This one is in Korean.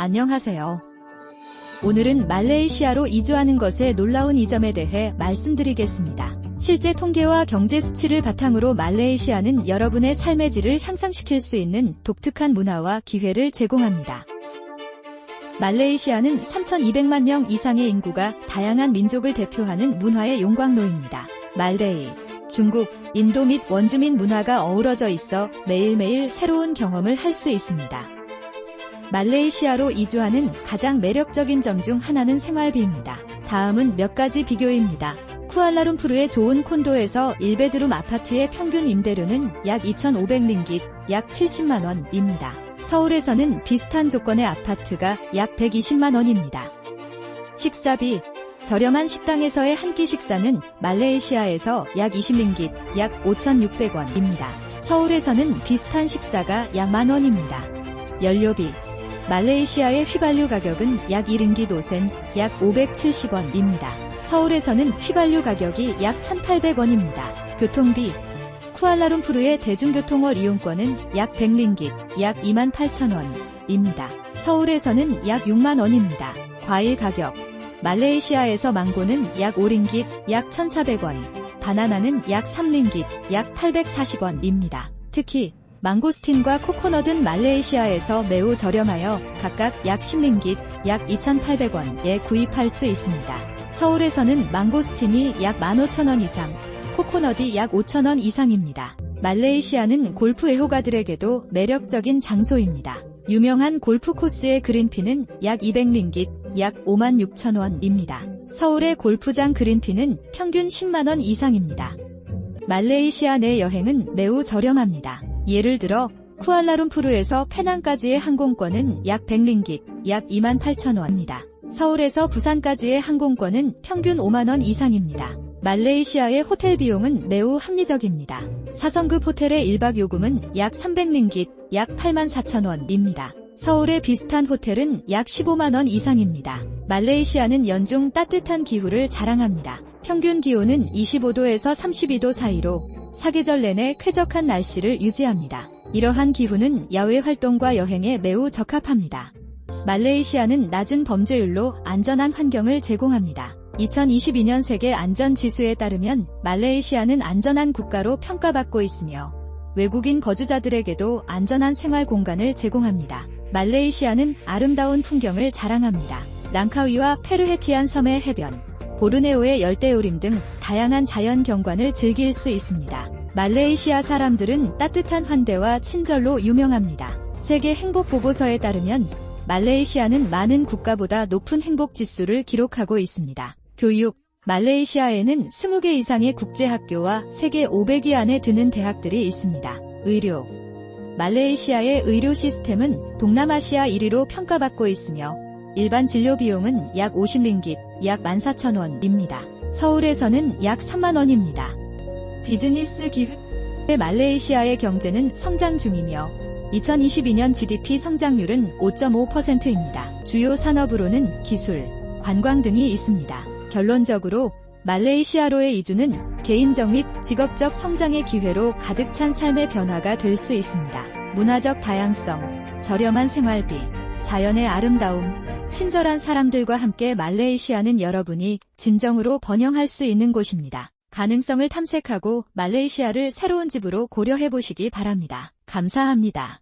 안녕하세요. 오늘은 말레이시아로 이주하는 것의 놀라운 이점에 대해 말씀드리겠습니다. 실제 통계와 경제 수치를 바탕으로 말레이시아는 여러분의 삶의 질을 향상시킬 수 있는 독특한 문화와 기회를 제공합니다. 말레이시아는 3,200만 명 이상의 인구가 다양한 민족을 대표하는 문화의 용광로입니다. 말레이, 중국, 인도 및 원주민 문화가 어우러져 있어 매일매일 새로운 경험을 할 수 있습니다. 말레이시아로 이주하는 가장 매력적인 점 중 하나는 생활비입니다. 다음은 몇 가지 비교입니다. 쿠알라룸푸르의 좋은 콘도에서 1베드룸 아파트의 평균 임대료는 약 2,500링깃, 약 70만 원입니다. 서울에서는 비슷한 조건의 아파트가 약 120만 원입니다. 식사비 저렴한 식당에서의 한 끼 식사는 말레이시아에서 약 20링깃, 약 5,600원입니다. 서울에서는 비슷한 식사가 약 만 원입니다. 연료비 말레이시아의 휘발유 가격은 약 1ringgit 5센, 약 570원입니다. 서울에서는 휘발유 가격이 약 1,800원입니다. 교통비 쿠알라룸푸르의 대중교통월 이용권은 약 100ringgit, 약 28,000원입니다. 서울에서는 약 6만원입니다. 과일 가격 말레이시아에서 망고는 약 5ringgit, 약 1,400원, 바나나는 약 3ringgit, 약 840원입니다. 특히 망고스틴과 코코넛은 말레이시아에서 매우 저렴하여 각각 약 10ringgit, 약 2,800원에 구입할 수 있습니다. 서울에서는 망고스틴이 약 15,000원 이상, 코코넛이 약 5,000원 이상입니다. 말레이시아는 골프 애호가들에게도 매력적인 장소입니다. 유명한 골프 코스의 그린피는 약 200ringgit, 약 56,000원입니다. 서울의 골프장 그린피는 평균 10만원 이상입니다. 말레이시아 내 여행은 매우 저렴합니다. 예를 들어 쿠알라룸푸르에서 페낭까지의 항공권은 약 100ringgit, 약 28,000원입니다. 서울에서 부산까지의 항공권은 평균 5만원 이상입니다. 말레이시아의 호텔 비용은 매우 합리적입니다. 4성급 호텔의 1박 요금은 약 300ringgit, 약 84,000원입니다. 서울의 비슷한 호텔은 약 15만원 이상입니다. 말레이시아는 연중 따뜻한 기후를 자랑합니다. 평균 기온은 25도에서 32도 사이로 사계절 내내 쾌적한 날씨를 유지합니다. 이러한 기후는 야외 활동과 여행에 매우 적합합니다. 말레이시아는 낮은 범죄율로 안전한 환경을 제공합니다. 2022년 세계 안전 지수에 따르면 말레이시아는 안전한 국가로 평가받고 있으며 외국인 거주자들에게도 안전한 생활 공간을 제공합니다. 말레이시아는 아름다운 풍경을 자랑합니다. 랑카위와 페르헤티안 섬의 해변, 보르네오의 열대우림 등 다양한 자연 경관을 즐길 수 있습니다. 말레이시아 사람들은 따뜻한 환대와 친절로 유명합니다. 세계 행복 보고서에 따르면 말레이시아는 많은 국가보다 높은 행복 지수를 기록하고 있습니다. 교육 말레이시아에는 20개 이상의 국제학교와 세계 500위 안에 드는 대학들이 있습니다. 의료 말레이시아의 의료 시스템은 동남아시아 1위로 평가받고 있으며 일반 진료 비용은 약 50ringgit, 약 14,000원입니다. 서울에서는 약 3만원입니다. 비즈니스 기회 말레이시아의 경제는 성장 중이며 2022년 GDP 성장률은 5.5%입니다. 주요 산업으로는 기술, 관광 등이 있습니다. 결론적으로 말레이시아로의 이주는 개인적 및 직업적 성장의 기회로 가득 찬 삶의 변화가 될 수 있습니다. 문화적 다양성, 저렴한 생활비, 자연의 아름다움, 친절한 사람들과 함께 말레이시아는 여러분이 진정으로 번영할 수 있는 곳입니다. 가능성을 탐색하고 말레이시아를 새로운 집으로 고려해 보시기 바랍니다. 감사합니다.